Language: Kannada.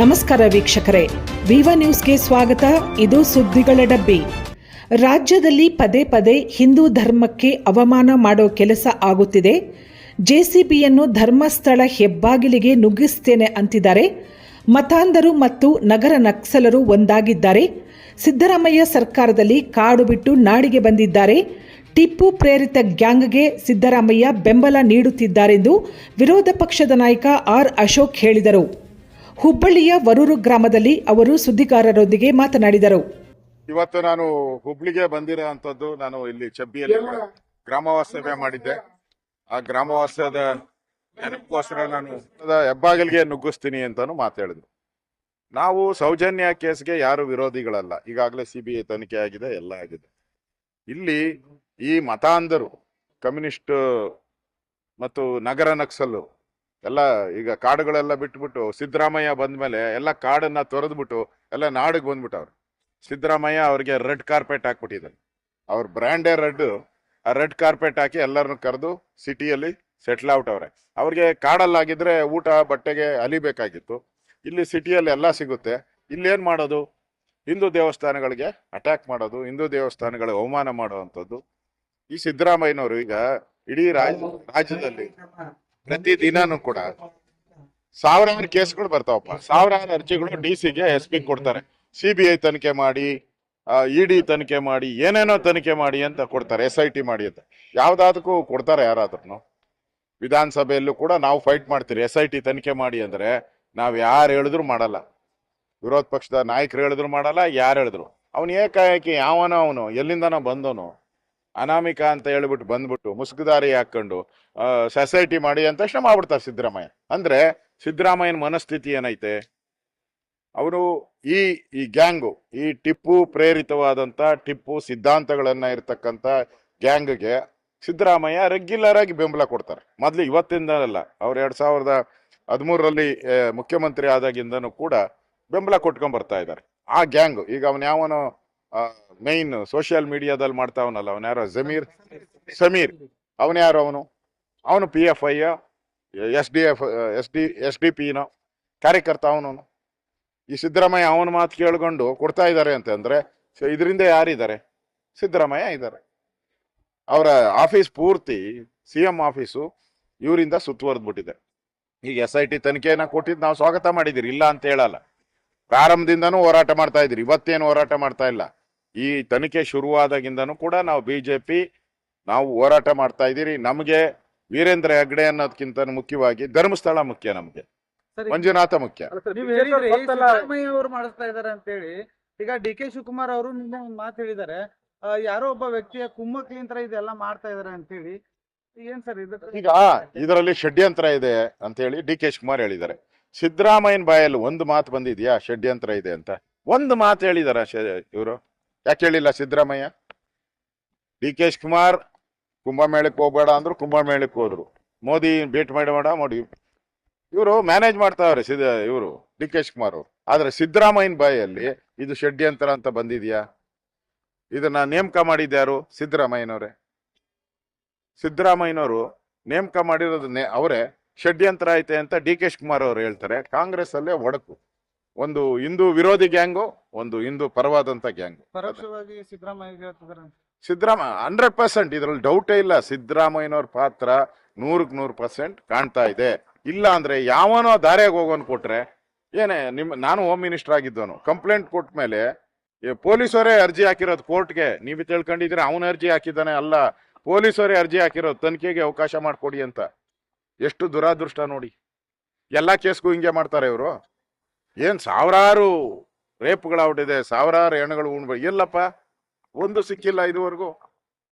ನಮಸ್ಕಾರ ವೀಕ್ಷಕರೇ. ವಿವ ನ್ಯೂಸ್ಗೆ ಸ್ವಾಗತ. ಇದು ಸುದ್ದಿಗಳ ಡಬ್ಬಿ. ರಾಜ್ಯದಲ್ಲಿ ಪದೇ ಪದೇ ಹಿಂದೂ ಧರ್ಮಕ್ಕೆ ಅವಮಾನ ಮಾಡೋ ಕೆಲಸ ಆಗುತ್ತಿದೆ. ಜೆಸಿಬಿಯನ್ನು ಧರ್ಮಸ್ಥಳ ಹೆಬ್ಬಾಗಿಲಿಗೆ ನುಗ್ಗಿಸ್ತೇನೆ ಅಂತಿದ್ದಾರೆ. ಮತಾಂಧರು ಮತ್ತು ನಗರ ನಕ್ಸಲರು ಒಂದಾಗಿದ್ದಾರೆ. ಸಿದ್ದರಾಮಯ್ಯ ಸರ್ಕಾರದಲ್ಲಿ ಕಾಡು ಬಿಟ್ಟು ನಾಡಿಗೆ ಬಂದಿದ್ದಾರೆ. ಟಿಪ್ಪು ಪ್ರೇರಿತ ಗ್ಯಾಂಗ್ಗೆ ಸಿದ್ದರಾಮಯ್ಯ ಬೆಂಬಲ ನೀಡುತ್ತಿದ್ದಾರೆಂದು ವಿರೋಧ ಪಕ್ಷದ ನಾಯಕ ಆರ್ ಅಶೋಕ್ ಹೇಳಿದರು. ಹುಬ್ಬಳ್ಳಿಯ ವರೂರು ಗ್ರಾಮದಲ್ಲಿ ಅವರು ಸುದ್ದಿಗಾರರೊಂದಿಗೆ ಮಾತನಾಡಿದರು. ಇವತ್ತು ನಾನು ಹುಬ್ಳಿಗೆ ಬಂದಿರೋ ಅಂತದ್ದು ನಾನು ಇಲ್ಲಿ ಚಬ್ಬಿಯಲ್ಲಿ ಗ್ರಾಮವಾಸ್ತವ್ಯ ಮಾಡಿದ್ದೆ. ಆ ಗ್ರಾಮವಾಸ್ತವ್ಯದ ನೆನಪುಗೋಸ್ಕರ ನಾನು ಹೆಬ್ಬಾಗಿಲಿಗೆ ನುಗ್ಗಿಸ್ತೀನಿ ಅಂತಾನು ಮಾತಾಡಿದ್ರು. ನಾವು ಸೌಜನ್ಯ ಕೇಸ್ಗೆ ಯಾರು ವಿರೋಧಿಗಳಲ್ಲ. ಈಗಾಗಲೇ ಸಿ ಬಿ ಐ ತನಿಖೆ ಆಗಿದೆ, ಎಲ್ಲ ಆಗಿದೆ. ಇಲ್ಲಿ ಈ ಮತಾಂಧರು, ಕಮ್ಯುನಿಸ್ಟ್ ಮತ್ತು ನಗರ ನಕ್ಸಲ್ಲು ಎಲ್ಲ ಈಗ ಕಾಡುಗಳೆಲ್ಲ ಬಿಟ್ಬಿಟ್ಟು ಸಿದ್ದರಾಮಯ್ಯ ಬಂದ್ಮೇಲೆ ಎಲ್ಲ ಕಾಡನ್ನ ತೊರೆದ್ಬಿಟ್ಟು ಎಲ್ಲ ನಾಡಿಗೆ ಬಂದ್ಬಿಟ್ಟವ್ರು ಸಿದ್ದರಾಮಯ್ಯ ಅವ್ರಿಗೆ ರೆಡ್ ಕಾರ್ಪೆಟ್ ಹಾಕ್ಬಿಟ್ಟಿದ್ದಾರೆ. ಅವ್ರ ಬ್ರ್ಯಾಂಡೇ ರೆಡ್ ಆ ರೆಡ್ ಕಾರ್ಪೆಟ್ ಹಾಕಿ ಎಲ್ಲರನ್ನು ಕರೆದು ಸಿಟಿಯಲ್ಲಿ ಸೆಟ್ಲ್ ಔಟ್ ಅವ್ರೆ. ಅವ್ರಿಗೆ ಕಾಡಲ್ಲಾಗಿದ್ರೆ ಊಟ, ಬಟ್ಟೆಗೆ ಅಲಿಬೇಕಾಗಿತ್ತು. ಇಲ್ಲಿ ಸಿಟಿಯಲ್ಲಿ ಎಲ್ಲ ಸಿಗುತ್ತೆ. ಇಲ್ಲೇನು ಮಾಡೋದು? ಹಿಂದೂ ದೇವಸ್ಥಾನಗಳಿಗೆ ಅಟ್ಯಾಕ್ ಮಾಡೋದು, ಹಿಂದೂ ದೇವಸ್ಥಾನಗಳಿಗೆ ಅವಮಾನ ಮಾಡುವಂಥದ್ದು. ಈ ಸಿದ್ದರಾಮಯ್ಯನವರು ಈಗ ಇಡೀ ರಾಜ್ಯ ರಾಜ್ಯದಲ್ಲಿ ಪ್ರತಿ ದಿನಾನು ಕೂಡ ಸಾವಿರಾರು ಕೇಸ್ಗಳು ಬರ್ತಾವಪ್ಪ. ಸಾವಿರಾರು ಅರ್ಜಿಗಳು ಡಿ ಸಿಗೆ, ಎಸ್ ಪಿ ಕೊಡ್ತಾರೆ. ಸಿ ಬಿ ಐ ತನಿಖೆ ಮಾಡಿ ಇಡಿ ತನಿಖೆ ಮಾಡಿ, ಏನೇನೋ ತನಿಖೆ ಮಾಡಿ ಅಂತ ಕೊಡ್ತಾರೆ, ಎಸ್ ಐ ಟಿ ಮಾಡಿ ಅಂತ. ಯಾವ್ದಾದಕ್ಕೂ ಕೊಡ್ತಾರೆ ಯಾರಾದ್ರೂ ವಿಧಾನಸಭೆಯಲ್ಲೂ ಕೂಡ ನಾವು ಫೈಟ್ ಮಾಡ್ತೀರಿ. ಎಸ್ ಐ ಟಿ ತನಿಖೆ ಮಾಡಿ ಅಂದ್ರೆ ನಾವ್ ಯಾರು ಹೇಳಿದ್ರು ಮಾಡಲ್ಲ. ವಿರೋಧ ಪಕ್ಷದ ನಾಯಕರು ಹೇಳಿದ್ರು ಮಾಡಲ್ಲ, ಯಾರು ಹೇಳಿದ್ರು. ಅವನು ಏಕಾಏಕಿ ಯಾವನೋ ಅವನು, ಎಲ್ಲಿಂದನೋ ಬಂದವನು. ಅನಾಮಿಕ ಅಂತ ಹೇಳ್ಬಿಟ್ಟು ಬಂದ್ಬಿಟ್ಟು ಮುಸುಗುದಾರಿ ಹಾಕೊಂಡು ಸೊಸೈಟಿ ಮಾಡಿ ಅಂತ ತಕ್ಷಣ ಮಾಡ್ಬಿಡ್ತಾರೆ ಸಿದ್ದರಾಮಯ್ಯ. ಅಂದ್ರೆ ಸಿದ್ದರಾಮಯ್ಯನ ಮನಸ್ಥಿತಿ ಏನೈತೆ? ಅವರು ಈ ಈ ಗ್ಯಾಂಗು, ಈ ಟಿಪ್ಪು ಪ್ರೇರಿತವಾದಂತ ಟಿಪ್ಪು ಸಿದ್ಧಾಂತಗಳನ್ನ ಇರ್ತಕ್ಕಂಥ ಗ್ಯಾಂಗ್ಗೆ ಸಿದ್ದರಾಮಯ್ಯ ರೆಗ್ಯುಲರ್ ಆಗಿ ಬೆಂಬಲ ಕೊಡ್ತಾರೆ. ಮೊದ್ಲು ಇವತ್ತಿಂದ ಅಲ್ಲ ಅವ್ರು ಎರಡು ಸಾವಿರದ ಹದಿಮೂರರಲ್ಲಿ ಮುಖ್ಯಮಂತ್ರಿ ಆದಾಗಿಂದನೂ ಕೂಡ ಬೆಂಬಲ ಕೊಟ್ಕೊಂಡ್ ಬರ್ತಾ ಇದ್ದಾರೆ. ಆ ಗ್ಯಾಂಗು, ಈಗ ಅವನ್ ಯಾವನೋ ಮೈನ್ ಸೋಷಿಯಲ್ ಮೀಡಿಯಾದಲ್ಲಿ ಮಾಡ್ತಾ ಅವನಲ್ಲ ಅವನ ಯಾರೋ? ಜಮೀರ್? ಸಮೀರ್. ಅವನ ಯಾರು ಅವನು? ಅವನು P F I S D F S D S D ಪಿನ ಕಾರ್ಯಕರ್ತ ಅವನು. ಈ ಸಿದ್ದರಾಮಯ್ಯ ಅವನ ಮಾತು ಕೇಳ್ಕೊಂಡು ಕೊಡ್ತಾ ಇದ್ದಾರೆ ಅಂತಂದ್ರೆ ಸೊ ಇದರಿಂದ ಯಾರಿದ್ದಾರೆ? ಸಿದ್ದರಾಮಯ್ಯ ಇದ್ದಾರೆ. ಅವರ ಆಫೀಸ್ ಪೂರ್ತಿ ಸಿ ಎಂ ಆಫೀಸು ಇವರಿಂದ ಸುತ್ತುವರೆದ್ಬಿಟ್ಟಿದೆ. ಈಗ ಎಸ್ ಐ ಟಿ ತನಿಖೆಯನ್ನ ಕೊಟ್ಟಿದ್ದು ನಾವು ಸ್ವಾಗತ ಮಾಡಿದಿರಿ. ಇಲ್ಲ ಅಂತ ಹೇಳಲ್ಲ. ಪ್ರಾರಂಭದಿಂದನೂ ಹೋರಾಟ ಮಾಡ್ತಾ ಇದ್ದೀರಿ. ಇವತ್ತೇನು ಹೋರಾಟ ಮಾಡ್ತಾ ಇಲ್ಲ? ಈ ತನಿಖೆ ಶುರುವಾದಾಗಿಂದನೂ ಕೂಡ ನಾವು ಬಿಜೆಪಿ ನಾವು ಹೋರಾಟ ಮಾಡ್ತಾ ಇದ್ದೀರಿ. ನಮಗೆ ವೀರೇಂದ್ರ ಹೆಗ್ಡೆ ಅನ್ನೋದಕ್ಕಿಂತ ಮುಖ್ಯವಾಗಿ ಧರ್ಮಸ್ಥಳ ಮುಖ್ಯ ನಮಗೆ. ಮಂಜುನಾಥ ಮುಖ್ಯ. ಅವರು ಮಾಡಿಸ್ತಾ ಇದಾರೆ ಅಂತ ಹೇಳಿ ಈಗ ಡಿ ಕೆ ಶಿವಕುಮಾರ್ ಅವರು ನಿನ್ನೆ ಒಂದ್ ಮಾತು ಹೇಳಿದ್ದಾರೆ. ಯಾರೋ ಒಬ್ಬ ವ್ಯಕ್ತಿಯ ಕುಮ್ಮಕ್ಲಿಂತರ ಇದೆಲ್ಲ ಮಾಡ್ತಾ ಇದಾರೆ ಅಂತ ಹೇಳಿ ಏನ್ ಸರ್ ಇದು? ಈಗ ಇದರಲ್ಲಿ ಷಡ್ಯಂತ್ರ ಇದೆ ಅಂತ ಹೇಳಿ ಡಿ ಕೆ ಶಿವಕುಮಾರ್ ಹೇಳಿದ್ದಾರೆ. ಸಿದ್ದರಾಮಯ್ಯನ ಬಾಯಲ್ಲಿ ಒಂದು ಮಾತು ಬಂದಿದ್ಯಾ? ಷಡ್ಯಂತ್ರ ಇದೆ ಅಂತ. ಒಂದು ಮಾತು ಹೇಳಿದಾರ ಇವರು? ಯಾಕೆ ಹೇಳಿಲ್ಲ ಸಿದ್ದರಾಮಯ್ಯ? ಡಿ ಕೆ ಶಿವಕುಮಾರ್ ಕುಂಭಮೇಳಕ್ಕೆ ಹೋಗ್ಬೇಡ ಅಂದ್ರು ಕುಂಭಮೇಳಕ್ಕೆ ಹೋದ್ರು. ಮೋದಿ ಭೇಟಿ ಮಾಡಿ ಮಾಡ ಮೋದಿ. ಇವರು ಮ್ಯಾನೇಜ್ ಮಾಡ್ತಾವ್ರೆ ಸಿದ್ದ, ಇವರು ಡಿ ಕೆ ಶಿವಕುಮಾರ್ ಅವರು. ಆದ್ರೆ ಸಿದ್ದರಾಮಯ್ಯನ ಬಾಯಲ್ಲಿ ಇದು ಷಡ್ಯಂತ್ರ ಅಂತ ಬಂದಿದ್ಯಾ? ಇದನ್ನ ನೇಮಕ ಮಾಡಿದ್ಯಾರು ಸಿದ್ದರಾಮಯ್ಯನವರೇ. ಸಿದ್ದರಾಮಯ್ಯನವರು ನೇಮಕ ಮಾಡಿರೋದನ್ನೇ, ಅವರೇ ಷಡ್ಯಂತ್ರ ಐತೆ ಅಂತ ಡಿ ಕೆ ಕುಮಾರ್ ಅವರು ಹೇಳ್ತಾರೆ. ಕಾಂಗ್ರೆಸ್ ಅಲ್ಲೇ ಒಡಕು. ಒಂದು ಹಿಂದೂ ವಿರೋಧಿ ಗ್ಯಾಂಗು ಒಂದು ಹಿಂದೂ ಪರವಾದಂತ ಗ್ಯಾಂಗು. ಪರೋಕ್ಷವಾಗಿ ಸಿದ್ದರಾಮಯ್ಯ. ಸಿದ್ದರಾಮ ಹಂಡ್ರೆಡ್ ಪರ್ಸೆಂಟ್ ಇದ್ರಲ್ಲಿ ಡೌಟೇ ಇಲ್ಲ. ಸಿದ್ದರಾಮಯ್ಯನವ್ರ ಪಾತ್ರ ನೂರಕ್ ನೂರು ಪರ್ಸೆಂಟ್ ಕಾಣ್ತಾ ಇದೆ. ಇಲ್ಲ ಅಂದ್ರೆ ಯಾವನೋ ದಾರಿಯಾಗ ಹೋಗೋನ್ ಕೊಟ್ರೆ ಏನೇ ನಿಮ್ ನಾನು ಹೋಮ್ ಮಿನಿಸ್ಟರ್ ಆಗಿದ್ದವನು ಕಂಪ್ಲೇಂಟ್ ಕೊಟ್ಟ ಮೇಲೆ ಪೊಲೀಸರೇ ಅರ್ಜಿ ಹಾಕಿರೋದು ಕೋರ್ಟ್ಗೆ ನೀವು ತಿಳ್ಕೊಂಡಿದ್ರೆ ಅವನ ಅರ್ಜಿ ಹಾಕಿದ್ದಾನೆ ಅಲ್ಲ. ಪೊಲೀಸರೇ ಅರ್ಜಿ ಹಾಕಿರೋದು ತನಿಖೆಗೆ ಅವಕಾಶ ಮಾಡಿಕೊಡಿ ಅಂತ. ಎಷ್ಟು ದುರಾದೃಷ್ಟ ನೋಡಿ. ಎಲ್ಲಾ ಕೇಸ್ಗೂ ಹಿಂಗೆ ಮಾಡ್ತಾರೆ ಇವರು. ಏನ್ ಸಾವಿರಾರು ರೇಪ್ಗಳಾಗ್ಬಿಟ್ಟಿದೆ ಸಾವಿರಾರು ಹೆಣ್ಣುಗಳು ಉಣ್ಬೇಕು ಎಲ್ಲಪ್ಪ ಒಂದು ಸಿಕ್ಕಿಲ್ಲ ಇದುವರೆಗೂ.